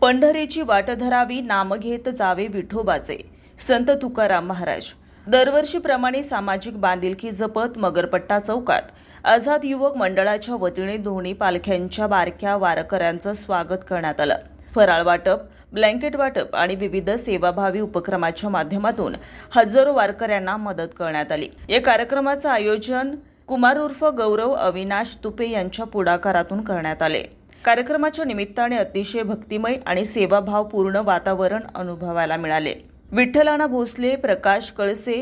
पंढरीची वाट धरावी नाम घेत जावे विठोबाचे संत तुकाराम महाराज. दरवर्षीप्रमाणे सामाजिक बांधिलकी जपत मगरपट्टा चौकात. आझाद युवक मंडळाच्या वतीने दोन्ही पालख्यांच्या बारक्या वारकऱ्यांचं स्वागत करण्यात आलं. फराळ वाटप ब्लँकेट वाटप आणि विविध सेवाभावी उपक्रमाच्या माध्यमातून हजारो वारकऱ्यांना मदत करण्यात आली. या कार्यक्रमाचं आयोजन कुमार उर्फ गौरव अविनाश तुपे यांच्या पुढाकारातून करण्यात आले. कार्यक्रमाच्या निमित्ताने अतिशय भक्तिमय आणि सेवाभावपूर्ण वातावरण अनुभवायला मिळाले. विठ्ठलाना भोसले प्रकाश कळसे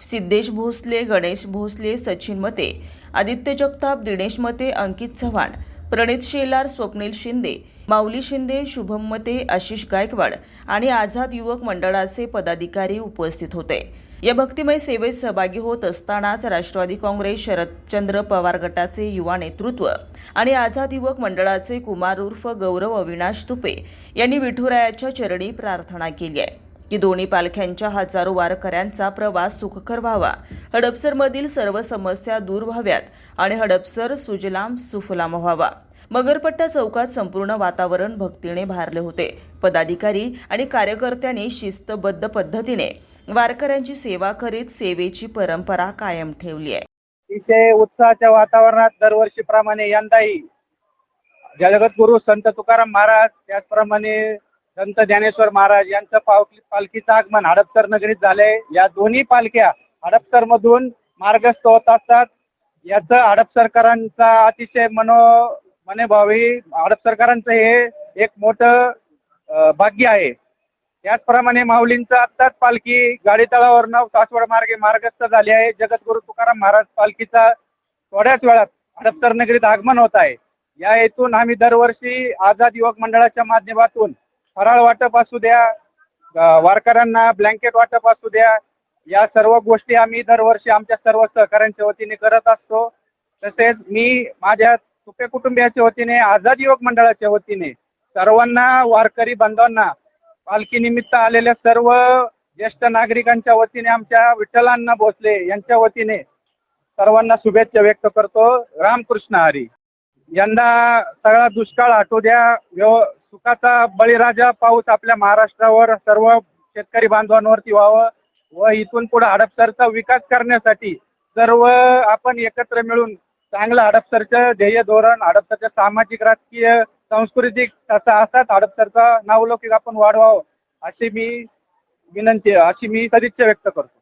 सिद्धेश भोसले गणेश भोसले सचिन मते आदित्य जगताप दिनेश मते अंकित चव्हाण प्रणित शेलार स्वप्नील शिंदे माऊली शिंदे शुभम मते आशिष गायकवाड आणि आझाद युवक मंडळाचे पदाधिकारी उपस्थित होते. या भक्तिमय सेवेत सहभागी होत असतानाच राष्ट्रवादी काँग्रेस शरदचंद्र पवार गटाचे युवा नेतृत्व आणि आझाद युवक मंडळाचे कुमार उर्फ गौरव अविनाश तुपे यांनी विठुरायाच्या चरणी प्रार्थना केली आहे. की दोन्ही पालख्यांच्या हजारो वारकऱ्यांचा प्रवास सुखकर व्हावा. हडपसरमधील सर्व समस्या दूर व्हाव्यात आणि हडपसर सुजलाम सुफलाम व्हावा. मगरपट्टा चौकात संपूर्ण वातावरण भक्तीने भारले होते. पदाधिकारी आणि कार्यकर्त्यांनी शिस्तबद्ध पद्धतीने वारकऱ्यांची सेवा करीत सेवेची परंपरा कायम ठेवली आहे. इथे उत्साहाच्या वातावरणात दरवर्षीप्रमाणे यंदाही जगद्गुरु संत तुकाराम महाराज त्याचप्रमाणे संत ज्ञानेश्वर महाराज यांचं पालखी पालखीचं आगमन हडपसर नगरीत झालंय. या दोन्ही पालख्या हडपसर मधून मार्गस्थ होत असतात. याचं हडपसरकरांचा अतिशय मनो मने भावी भारत सरकारांचं हे एक मोठं भाग्य आहे. त्याचप्रमाणे माऊलींचं आत्ताच पालखी गाडी तळावरनं सासवड मार्गे मार्गस्थ झाली आहे. जगद्गुरु तुकाराम महाराज पालखीचा थोड्याच वेळात हडपसर नगरीत आगमन होत आहे. या हेतून आम्ही दरवर्षी आझाद युवक मंडळाच्या माध्यमातून फराळ वाटप असू द्या वारकऱ्यांना ब्लँकेट वाटप असू द्या या सर्व गोष्टी आम्ही दरवर्षी आमच्या सर्व सहकाऱ्यांच्या वतीने करत असतो. तसेच मी माझ्या सुपे कुटुंबियाच्या वतीने आझाद युवक मंडळाच्या वतीने सर्वांना वारकरी बांधवांना पालखी निमित्त आलेल्या सर्व ज्येष्ठ नागरिकांच्या वतीने आमच्या विठ्ठलांना भोसले यांच्या वतीने सर्वांना शुभेच्छा व्यक्त करतो. रामकृष्ण हरी. यंदा सगळा दुष्काळ हटू द्या व्यव- सुखाचा बळीराजा पाऊस आपल्या महाराष्ट्रावर सर्व शेतकरी बांधवांवरती व्हावं व इथून पुढे हडपसरचा विकास करण्यासाठी सर्व आपण एकत्र मिळून चांगलं हडपसरचं ध्येय धोरण हडपसरचं सामाजिक राजकीय सांस्कृतिक तसा असाच हडपसरचा नावलौकिक आपण वाढवावं अशी मी विनंती अशी मी सदिच्छा व्यक्त करतो.